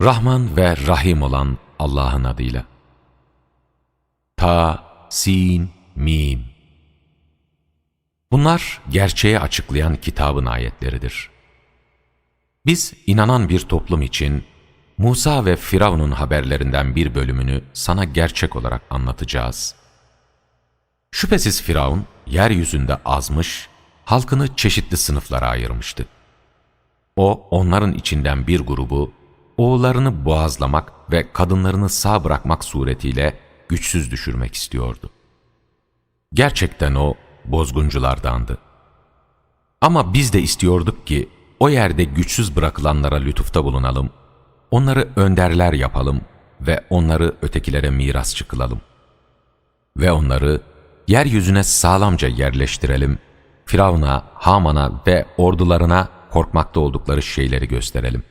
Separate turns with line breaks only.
Rahman ve Rahim olan Allah'ın adıyla. Ta, Sin, Mim. Bunlar gerçeği açıklayan kitabın ayetleridir. Biz inanan bir toplum için Musa ve Firavun'un haberlerinden bir bölümünü sana gerçek olarak anlatacağız. Şüphesiz Firavun yeryüzünde azmış, halkını çeşitli sınıflara ayırmıştı. O onların içinden bir grubu oğullarını boğazlamak ve kadınlarını sağ bırakmak suretiyle güçsüz düşürmek istiyordu. Gerçekten o bozgunculardandı. Ama biz de istiyorduk ki o yerde güçsüz bırakılanlara lütufta bulunalım, onları önderler yapalım ve onları ötekilere mirasçı kılalım. Ve onları yeryüzüne sağlamca yerleştirelim, Firavun'a, Haman'a ve ordularına korkmakta oldukları şeyleri gösterelim.